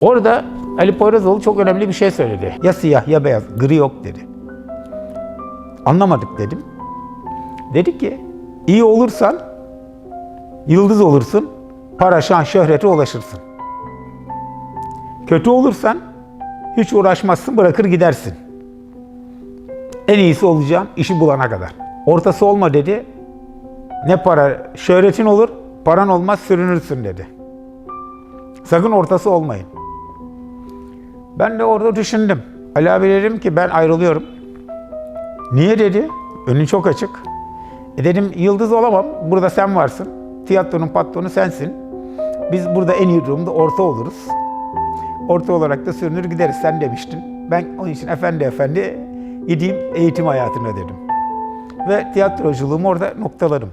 Orada Ali Poyrazoğlu çok önemli bir şey söyledi. Ya siyah ya beyaz, gri yok dedi. Anlamadık dedim. Dedi ki, iyi olursan yıldız olursun, para, şan, şöhrete ulaşırsın. Kötü olursan hiç uğraşmazsın, bırakır gidersin. En iyisi olacağım işi bulana kadar. Ortası olma dedi. Ne para, şöhretin olur, paran olmaz sürünürsün dedi. Sakın ortası olmayın. Ben de orada düşündüm. Ali abi dedim ki ben ayrılıyorum. Niye dedi? Önün çok açık. E dedim yıldız olamam. Burada sen varsın. Tiyatronun patronu sensin. Biz burada en iyi durumda orta oluruz. Orta olarak da sürünür gideriz sen demiştin. Ben onun için efendi efendi gideyim eğitim hayatına dedim. Ve tiyatroculuğumu orada noktaladım.